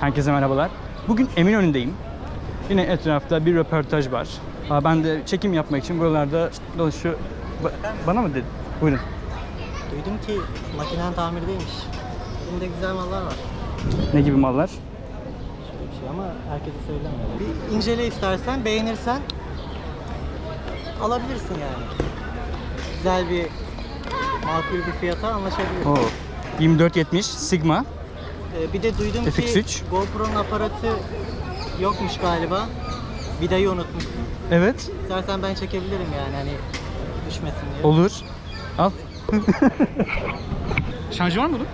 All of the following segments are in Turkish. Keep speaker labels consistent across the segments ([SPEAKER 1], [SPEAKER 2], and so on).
[SPEAKER 1] Herkese merhabalar. Bugün Eminönü'ndeyim. Yine etrafta bir röportaj var. Ben de çekim yapmak için buralarda dolaşıyor. Ba- bana mı dedi? Buyurun.
[SPEAKER 2] Duydum ki makinen tamirdeymiş. Elimde güzel mallar var.
[SPEAKER 1] Ne gibi mallar?
[SPEAKER 2] Şöyle bir şey ama herkese söylemiyorum. Bir incele istersen, beğenirsen alabilirsin yani. Güzel bir makul bir fiyata anlaşabiliriz.
[SPEAKER 1] Oo. 2470 Sigma.
[SPEAKER 2] Ee, bir de duydum
[SPEAKER 1] FX3.
[SPEAKER 2] ki GoPro'nun aparatı yokmuş galiba. Vidayı unutmuşsun.
[SPEAKER 1] Evet.
[SPEAKER 2] İstersen ben çekebilirim yani hani düşmesin diye.
[SPEAKER 1] Olur. Al. Şarjı var mı bunun?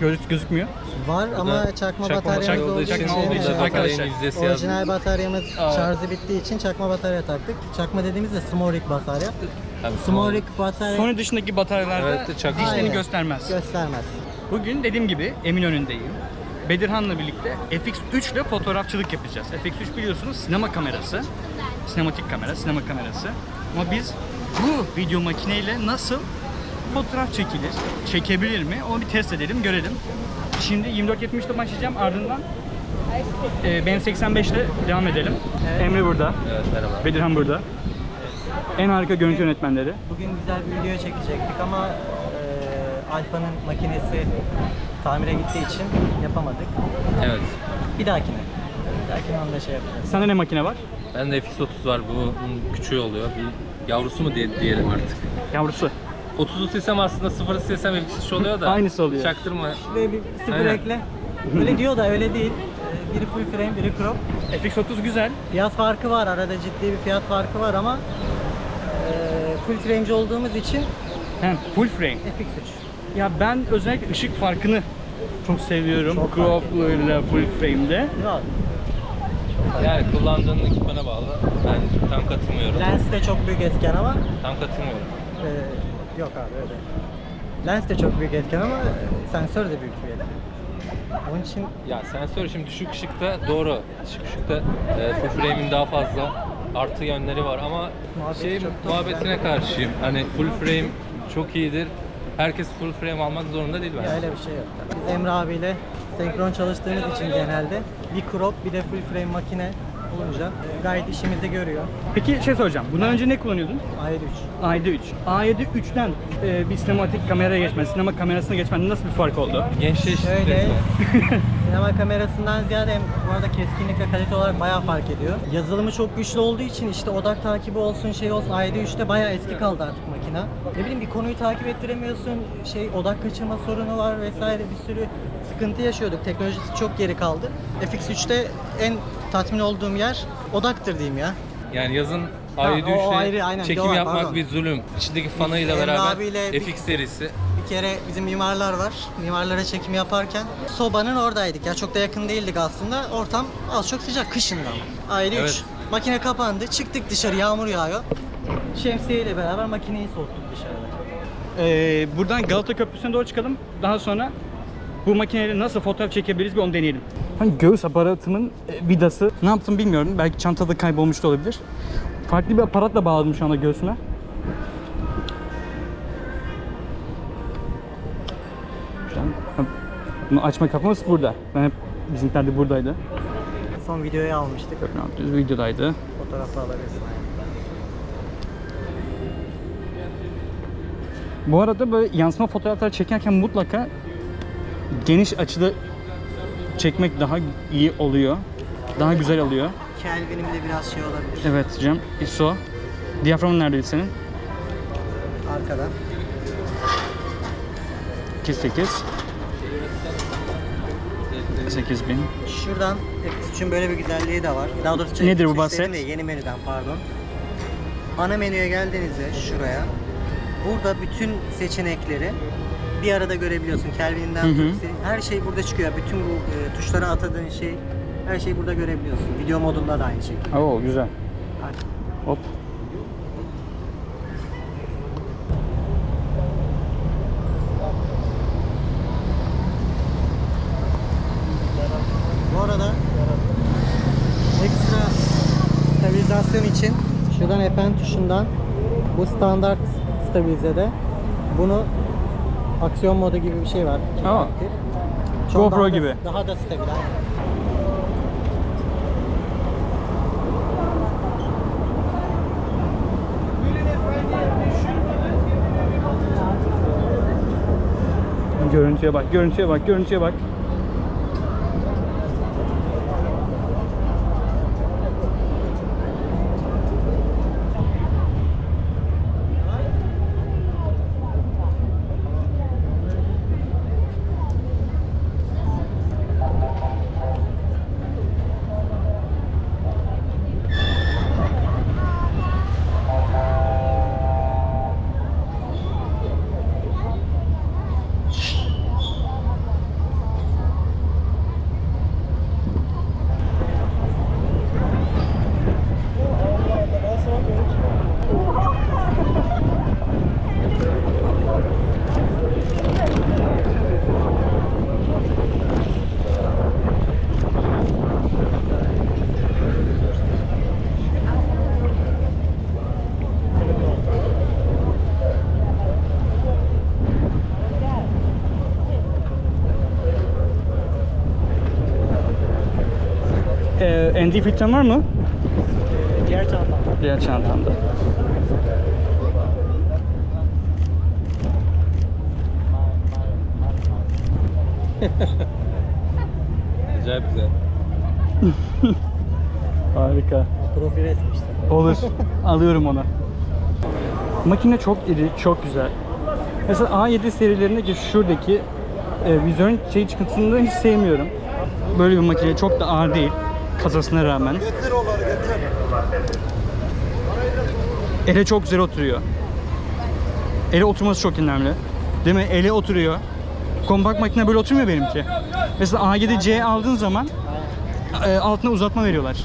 [SPEAKER 1] Göz, gözükmüyor.
[SPEAKER 2] Var ama çakma,
[SPEAKER 3] Çakma
[SPEAKER 2] bataryamız
[SPEAKER 3] batarya
[SPEAKER 2] olduğu
[SPEAKER 3] olduğu
[SPEAKER 2] için,
[SPEAKER 1] Çakma olduğu için
[SPEAKER 2] evet,
[SPEAKER 1] arkadaşlar,
[SPEAKER 2] orijinal bataryamız şarjı bittiği için çakma batarya taktık. Çakma dediğimizde Smorik batarya. Smorik batarya
[SPEAKER 1] Sony dışındaki bataryalarda
[SPEAKER 3] Evet,
[SPEAKER 1] dişlerini göstermez.
[SPEAKER 2] göstermez.
[SPEAKER 1] Bugün dediğim gibi Eminönü'ndeyim. Bedirhan'la birlikte FX3 ile fotoğrafçılık yapacağız. FX3 biliyorsunuz sinema kamerası. Sinematik kamera, sinema kamerası. Ama biz bu video makineyle nasıl fotoğraf çekilir, çekebilir mi? Onu bir test edelim, görelim. Şimdi 24-70'te başlayacağım. Ardından e, ben 85 ile devam edelim. Emre burada,
[SPEAKER 3] Evet merhaba.
[SPEAKER 1] Bedirhan burada. En harika görüntü yönetmenleri.
[SPEAKER 2] Bugün güzel bir video çekecektik ama Alfa'nın makinesi tamire gittiği için yapamadık.
[SPEAKER 3] Evet.
[SPEAKER 2] Bir dahakine. Bir dahakine onu da şey yapacağız.
[SPEAKER 1] Sende ne makine var?
[SPEAKER 3] Bende FX30 var. Bunun küçüğü oluyor. Bir yavrusu mu diye, diyelim artık.
[SPEAKER 1] Yavrusu.
[SPEAKER 3] 30'u silsem aslında 0'ı silsem FX3 oluyor da.
[SPEAKER 1] Aynısı oluyor.
[SPEAKER 3] Çaktırma.
[SPEAKER 2] Şuraya bir sıfır
[SPEAKER 3] Aynen.
[SPEAKER 2] ekle. Öyle diyor da öyle değil. E, Biri full frame, biri crop.
[SPEAKER 1] FX30 güzel.
[SPEAKER 2] Fiyat farkı var. Arada ciddi bir fiyat farkı var ama e, full frame'ci olduğumuz için
[SPEAKER 1] Hem full frame.
[SPEAKER 2] FX3.
[SPEAKER 1] Ya ben özellikle ışık farkını çok seviyorum.
[SPEAKER 2] Çok
[SPEAKER 1] Crop'la full frame'de.
[SPEAKER 3] Yani kullandığın ekipmana bağlı. Ben tam katılmıyorum.
[SPEAKER 2] Lens de çok büyük etken ama
[SPEAKER 3] Tam katılmıyorum.
[SPEAKER 2] e, yok abi öyle. Lens de çok büyük etken ama e, sensör de büyük bir etken. Onun için
[SPEAKER 3] Ya sensör şimdi düşük ışıkta doğru. Düşük ışıkta e, full frame'in daha fazla artı yönleri var ama
[SPEAKER 2] Muhabbeti
[SPEAKER 3] şey
[SPEAKER 2] çok da
[SPEAKER 3] muhabbetine karşıyım. Hani full frame çok iyidir. Herkes full frame almak zorunda değil
[SPEAKER 2] ya
[SPEAKER 3] bence.
[SPEAKER 2] öyle bir şey yok. Biz Emre abiyle senkron çalıştığımız için genelde bir crop bir de full frame makine olunca gayet işimizi görüyor.
[SPEAKER 1] Peki şey soracağım. Bundan önce ne kullanıyordun?
[SPEAKER 2] Ayrı 3.
[SPEAKER 1] A7 3. A7 3'ten e, bir sinematik kameraya geçmen, sinema kamerasına geçmen nasıl bir fark oldu?
[SPEAKER 3] Gençleşti.
[SPEAKER 2] Şöyle sinema kamerasından ziyade hem bu arada keskinlik ve kalite olarak bayağı fark ediyor. Yazılımı çok güçlü olduğu için işte odak takibi olsun şey olsun ID3'te bayağı eski kaldı artık makina. Ne bileyim bir konuyu takip ettiremiyorsun. Şey odak kaçırma sorunu var vesaire bir sürü sıkıntı yaşıyorduk. Teknolojisi çok geri kaldı. FX3'te en tatmin olduğum yer odaktır diyeyim ya.
[SPEAKER 3] Yani yazın
[SPEAKER 2] Ha,
[SPEAKER 3] A7
[SPEAKER 2] o ayrı, aynen,
[SPEAKER 3] çekim
[SPEAKER 2] doğru,
[SPEAKER 3] yapmak
[SPEAKER 2] pardon.
[SPEAKER 3] bir zulüm. İçindeki fanıyla beraber
[SPEAKER 2] abiyle bir-
[SPEAKER 3] FX serisi.
[SPEAKER 2] Bir kere bizim mimarlar var. Mimarlara çekim yaparken sobanın oradaydık. Ya çok da yakın değildik aslında. Ortam az çok sıcak kışında ama. Ayrı
[SPEAKER 3] Evet.
[SPEAKER 2] üç. Makine kapandı. Çıktık dışarı yağmur yağıyor. Şemsiye ile beraber makineyi soğuttuk dışarıda.
[SPEAKER 1] E, buradan Galata Köprüsü'ne doğru çıkalım. Daha sonra bu makineyle nasıl fotoğraf çekebiliriz bir onu deneyelim. Hani göğüs aparatımın e, vidası ne yaptım bilmiyorum. Belki çantada kaybolmuş da olabilir. Farklı bir aparatla bağladım şu anda göğsüme. Şu an- ha, Bunu açma kapımız burada. Ben hep bizimkiler de buradaydı.
[SPEAKER 2] Son videoyu almıştık.
[SPEAKER 1] 4600 videodaydı.
[SPEAKER 2] Fotoğrafı alabilirsin.
[SPEAKER 1] Bu arada böyle yansıma fotoğraflar çekerken mutlaka geniş açıda çekmek daha iyi oluyor. Daha güzel oluyor.
[SPEAKER 2] Kelvin'im de biraz şey olabilir.
[SPEAKER 1] Evet Cem, ISO. Diyaframın neredeydi senin?
[SPEAKER 2] Arkada.
[SPEAKER 1] 28. 8000.
[SPEAKER 2] Şuradan FX3'ün böyle bir güzelliği de var. Daha doğrusu
[SPEAKER 1] Nedir bu
[SPEAKER 2] FX3
[SPEAKER 1] bahset?
[SPEAKER 2] de Yeni menüden pardon. Ana menüye geldiğinizde şuraya. Burada bütün seçenekleri bir arada görebiliyorsun. Kelvin'inden
[SPEAKER 1] Hı hı.
[SPEAKER 2] tut, her şey burada çıkıyor. Bütün bu e, tuşlara atadığın şey her şeyi burada görebiliyorsun. Video modunda da aynı şekilde.
[SPEAKER 1] Oo güzel. Hop.
[SPEAKER 2] Bu arada ekstra stabilizasyon için şuradan Fn tuşundan bu standart stabilizede bunu aksiyon modu gibi bir şey var. An
[SPEAKER 1] GoPro
[SPEAKER 2] daha da-
[SPEAKER 1] gibi.
[SPEAKER 2] Daha da stabil.
[SPEAKER 1] Görüntüye bak, görüntüye bak, görüntüye bak. Ee, ND filtren var mı?
[SPEAKER 2] Diğer çantam.
[SPEAKER 1] Diğer çantamda.
[SPEAKER 3] Acayip güzel.
[SPEAKER 1] Harika.
[SPEAKER 2] Profil işte.
[SPEAKER 1] Olur. Alıyorum onu. Makine çok iri, çok güzel. Mesela A7 serilerindeki şuradaki e, vizörün şey çıkıntısını hiç sevmiyorum. Böyle bir makine çok da ağır değil. Kasasına rağmen. Ele çok güzel oturuyor. Ele oturması çok önemli. Değil mi? Ele oturuyor. Kompakt makine böyle oturmuyor benimki. Mesela A7C aldığın zaman e, altına uzatma veriyorlar.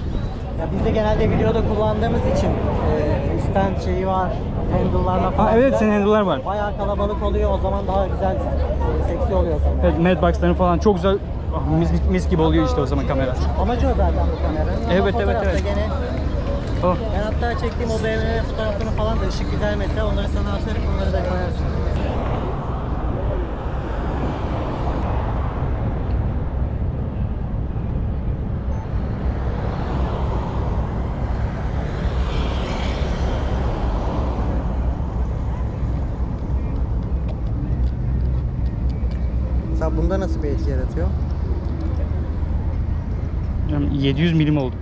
[SPEAKER 2] Ya biz de genelde videoda kullandığımız için e, stand şeyi var, handle'larla falan.
[SPEAKER 1] Ha, evet senin handle'lar var.
[SPEAKER 2] Bayağı kalabalık oluyor o zaman daha güzel e, seksi oluyor kamera.
[SPEAKER 1] Evet, Madbox'ların falan çok güzel mis, mis gibi oluyor işte o zaman kamera.
[SPEAKER 2] Amacı o zaten bu kameranın. Ama
[SPEAKER 1] Evet, evet,
[SPEAKER 2] fotoğrafta
[SPEAKER 1] evet.
[SPEAKER 2] Gene,
[SPEAKER 1] Oh.
[SPEAKER 2] ben hatta çektiğim o BMW fotoğraflarını falan da ışık güzel mesela onları sana atarım onları da koyarsın. Mesela bunda nasıl bir etki yaratıyor?
[SPEAKER 1] Yani 700 milim oldu.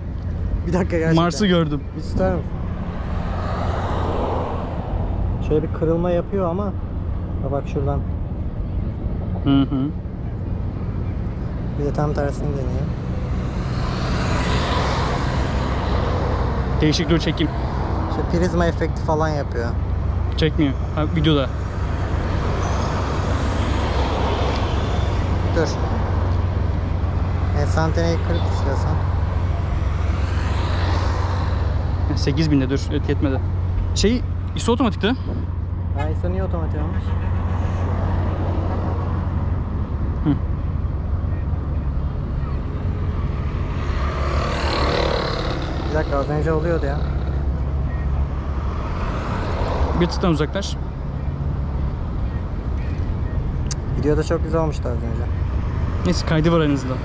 [SPEAKER 2] Bir dakika gerçekten.
[SPEAKER 1] Mars'ı gördüm.
[SPEAKER 2] Bir tutar mısın? Şöyle bir kırılma yapıyor ama Ha bak şuradan.
[SPEAKER 1] Hı hı.
[SPEAKER 2] Bir de tam tersini deniyor.
[SPEAKER 1] Değişik dur çekeyim.
[SPEAKER 2] İşte prizma efekti falan yapıyor.
[SPEAKER 1] Çekmiyor. Ha, videoda.
[SPEAKER 2] Dur. Enstantaneyi kırıp istiyorsan.
[SPEAKER 1] 8000'de dur. Evet yetmedi. Şey ISO otomatikte.
[SPEAKER 2] Ha ISO niye otomatik olmuş?
[SPEAKER 1] Hı.
[SPEAKER 2] Bir dakika az önce oluyordu ya.
[SPEAKER 1] Bir tıktan uzaklaş.
[SPEAKER 2] Videoda çok güzel olmuştu az önce.
[SPEAKER 1] Neyse kaydı var en azından.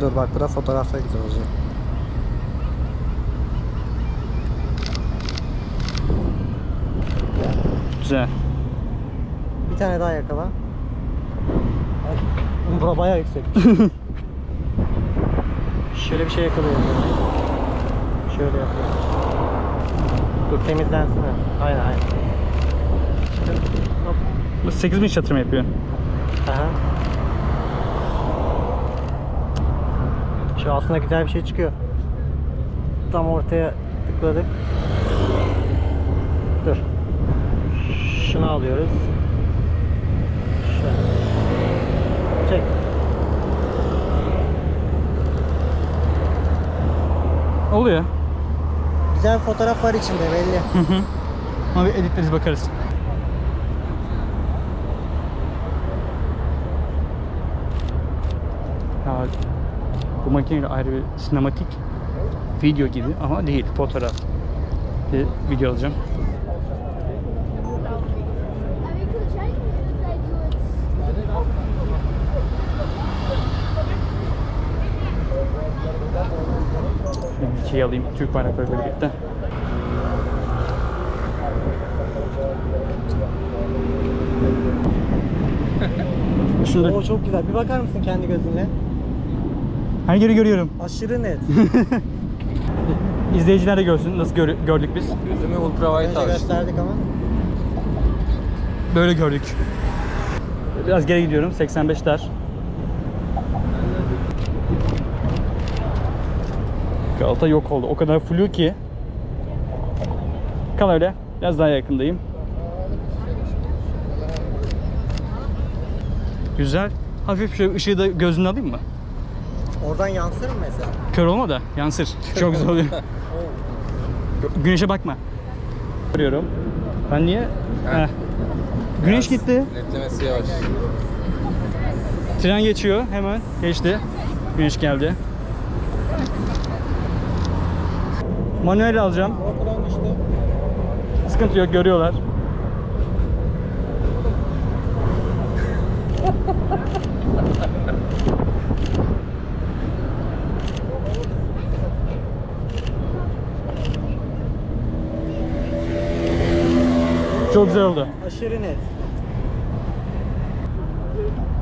[SPEAKER 2] Dur bak bu da fotoğrafta güzel olacak.
[SPEAKER 1] Güzel.
[SPEAKER 2] Bir tane daha yakala. Ay, bura bayağı yüksek. Şöyle bir şey yakalıyorum. Şöyle yapıyorum. Dur temizlensin mi? Aynen aynen. Hop.
[SPEAKER 1] Bu 8000 şatır mı yapıyor?
[SPEAKER 2] Aha. Şu aslında güzel bir şey çıkıyor. Tam ortaya tıkladık. Dur. Şunu alıyoruz. Şöyle. Çek.
[SPEAKER 1] Oluyor.
[SPEAKER 2] Güzel bir fotoğraf var içinde belli.
[SPEAKER 1] Hı hı. Ama bir editleriz bakarız. bu makineyle ayrı bir sinematik video gibi ama değil fotoğraf bir video alacağım.
[SPEAKER 4] Şimdi
[SPEAKER 1] şey alayım Türk bayrakları birlikte. Şunu da...
[SPEAKER 2] Oo, çok güzel. Bir bakar mısın kendi gözünle?
[SPEAKER 1] Her yeri görüyorum.
[SPEAKER 2] Aşırı net.
[SPEAKER 1] İzleyiciler de görsün nasıl gör- gördük biz.
[SPEAKER 3] Gözümü ultraviolet
[SPEAKER 2] Önce
[SPEAKER 3] alıştım.
[SPEAKER 2] gösterdik ama.
[SPEAKER 1] Böyle gördük. Biraz geri gidiyorum. 85 der. Galata yok oldu. O kadar flu ki. Kal öyle. Biraz daha yakındayım. Güzel. Hafif şöyle ışığı da gözüne alayım mı?
[SPEAKER 2] Oradan yansır mı mesela?
[SPEAKER 1] Kör olma da yansır. Çok güzel oluyor. Güneşe bakma. Görüyorum. Ben niye? Heh. Güneş gitti.
[SPEAKER 3] Netlemesi yavaş.
[SPEAKER 1] Tren geçiyor hemen. Geçti. Güneş geldi. Manuel alacağım.
[SPEAKER 2] Ortadan düştü.
[SPEAKER 1] Sıkıntı yok görüyorlar. Çok güzel oldu.
[SPEAKER 2] Aşırı net.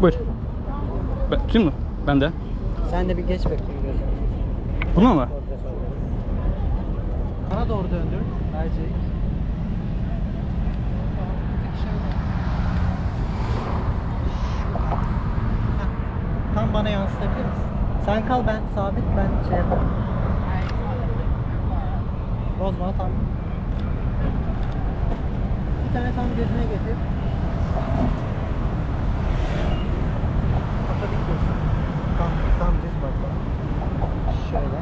[SPEAKER 1] Buyur. Ben, tutayım mı? Ben de.
[SPEAKER 2] Sen de bir geç bakayım.
[SPEAKER 1] Bunu mu?
[SPEAKER 2] Bana doğru döndür. Heh, Tam bana yansıtabilir misin? Sen kal ben sabit ben şey yaparım. Bozma tam. Bir tane tam gözüne getir. Atabiliyorsun. Tam, tam düz bak. Şöyle.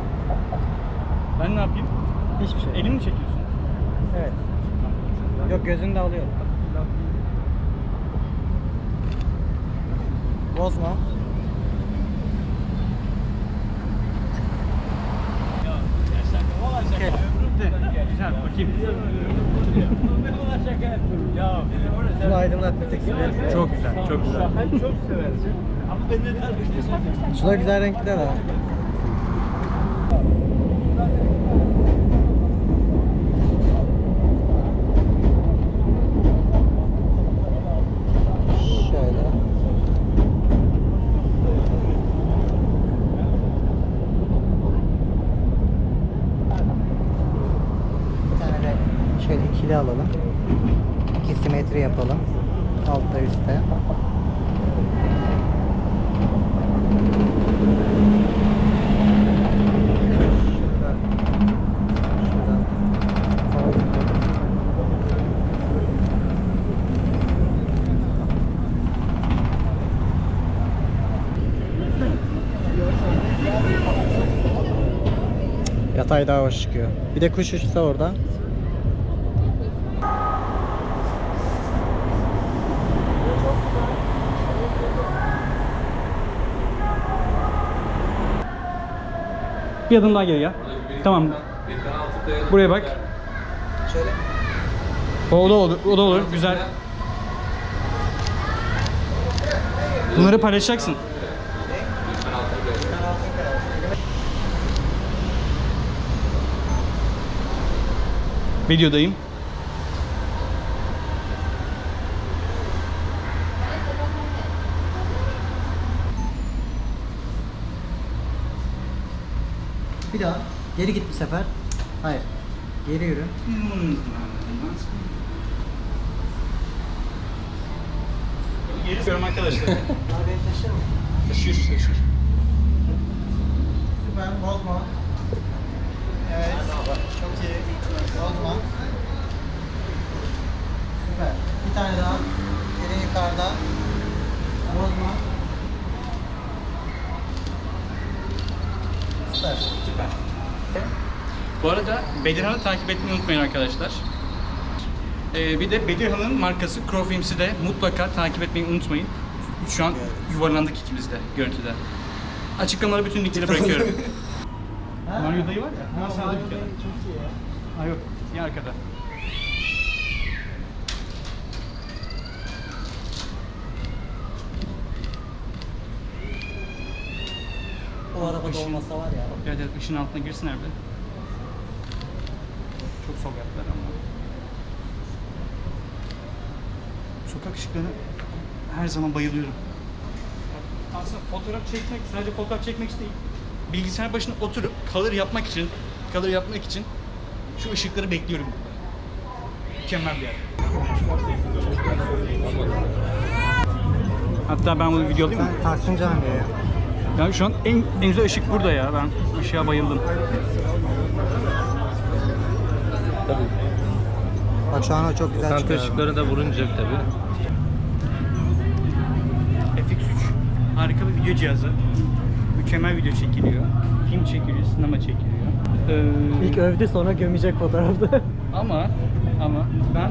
[SPEAKER 1] Ben ne yapayım?
[SPEAKER 2] Hiçbir şey.
[SPEAKER 1] Elini mi çekiyorsun?
[SPEAKER 2] Evet. Yok gözünü de alıyorum. Bozma.
[SPEAKER 1] Güzel bakayım.
[SPEAKER 2] Bunu aydınlat bir tek silelim.
[SPEAKER 1] Çok güzel, çok güzel.
[SPEAKER 2] Şuna güzel renkler ha. Şöyle. Bir tane de şöyle ikili alalım. İki simetri yapalım. Altta üstte. Yatay daha hoş çıkıyor. Bir de kuş uçsa orada.
[SPEAKER 1] Bir adım daha geri gel. Tamam. Buraya bak.
[SPEAKER 2] Şöyle.
[SPEAKER 1] O da olur, o da olur. Güzel. Bunları paylaşacaksın. Videodayım.
[SPEAKER 2] Bir daha. Geri git bir sefer. Hayır. Geri yürü.
[SPEAKER 1] Geliyorum arkadaşlar.
[SPEAKER 2] Daha beni taşır mı?
[SPEAKER 1] Taşıyor, taşıyor.
[SPEAKER 2] Süper. Bozma. Evet. Çok iyi. Bozma. Süper. Bir tane daha. Elin yukarıda. Bozma. Süper.
[SPEAKER 1] Süper. Bu arada Bedirhan'ı takip etmeyi unutmayın arkadaşlar. Ee, bir de Bedirhan'ın markası Crow Films'i de mutlaka takip etmeyi unutmayın. Şu an yuvarlandık ikimiz de görüntüde. Açıklamalara bütün linkleri bırakıyorum. Mario dayı var ya, hemen sağda bir
[SPEAKER 2] Çok
[SPEAKER 1] kere.
[SPEAKER 2] iyi ya.
[SPEAKER 1] Ha yok, bir arkada.
[SPEAKER 2] O arabada olmasa var ya.
[SPEAKER 1] Evet evet, ışın altına girsin abi. Çok sokaklar ama. Sokak ışıklarına her zaman bayılıyorum. Aslında fotoğraf çekmek, sadece fotoğraf çekmek için değil. Bilgisayar başına oturup kalır yapmak için, kalır yapmak için şu ışıkları bekliyorum. Mükemmel bir yer. Hatta ben bunu video alayım mı?
[SPEAKER 2] Taksim Camii'ye.
[SPEAKER 1] Ya şu an en, en güzel ışık burada ya. Ben ışığa bayıldım.
[SPEAKER 3] Tabii.
[SPEAKER 2] Bak şu an o çok güzel
[SPEAKER 3] Santa
[SPEAKER 2] çıkıyor.
[SPEAKER 3] ışıkları da vurunca tabii.
[SPEAKER 1] FX3 harika bir video cihazı. Mükemmel video çekiliyor. Film çekiliyor, sinema çekiliyor. Ee,
[SPEAKER 2] İlk övdü sonra gömecek fotoğrafta.
[SPEAKER 1] ama ama ben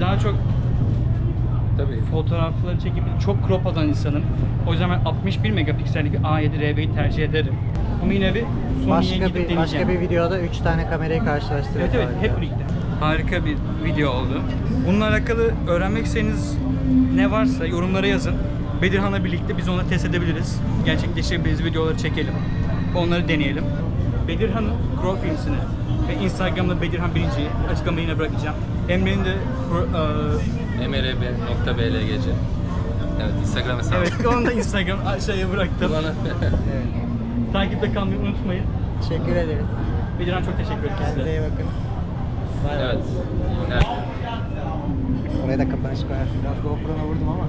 [SPEAKER 1] daha çok
[SPEAKER 3] Tabii.
[SPEAKER 1] fotoğrafları çekip çok crop alan insanım. O yüzden ben 61 megapiksellik A7 RB'yi tercih ederim. Ama yine bir Sony'ye
[SPEAKER 2] başka
[SPEAKER 1] gidip
[SPEAKER 2] bir
[SPEAKER 1] deneyeceğim.
[SPEAKER 2] başka bir videoda 3 tane kamerayı karşılaştırıyor.
[SPEAKER 1] Evet evet hep birlikte. Harika bir video oldu. Bununla alakalı öğrenmek istediğiniz ne varsa yorumlara yazın. Bedirhan'la birlikte biz onları test edebiliriz. Gerçekleştirebiliriz videoları çekelim. Onları deneyelim. Bedirhan'ın Crow Films'ini ve Instagram'da Bedirhan birinciyi açıklama yine bırakacağım. Emre'nin de pro- eee,
[SPEAKER 3] mrb.blgc Evet Instagram hesabı.
[SPEAKER 1] evet onu da Instagram aşağıya bıraktım.
[SPEAKER 3] Bana
[SPEAKER 2] Evet.
[SPEAKER 1] Takipte kalmayı unutmayın.
[SPEAKER 2] Teşekkür ederiz.
[SPEAKER 1] Bedirhan çok teşekkür ederim
[SPEAKER 2] Kendinize
[SPEAKER 1] size.
[SPEAKER 2] iyi bakın. Bay bay.
[SPEAKER 3] evet. evet.
[SPEAKER 2] Oraya da kapanış koyarsın. Biraz GoPro'na vurdum ama.